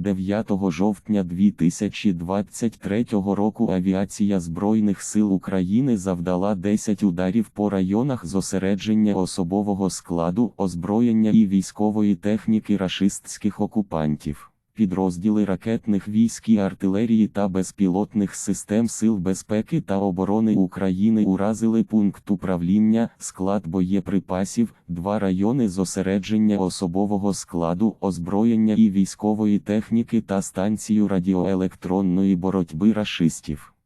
9 жовтня 2023 року авіація Збройних сил України завдала 10 ударів по районах зосередження особового складу, озброєння і військової техніки рашистських окупантів. Підрозділи ракетних військ і артилерії та безпілотних систем Сил безпеки та оборони України уразили пункт управління, склад боєприпасів, два райони зосередження особового складу, озброєння і військової техніки та станцію радіоелектронної боротьби рашистів.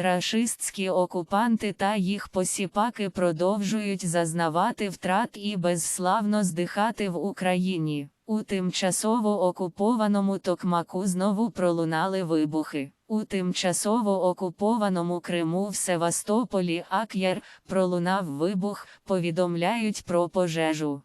Рашистські окупанти та їх посіпаки продовжують зазнавати втрат і безславно здихати в Україні. У тимчасово окупованому Токмаку знову пролунали вибухи. У тимчасово окупованому Криму в Севастополі Ак'яр пролунав вибух, повідомляють про пожежу.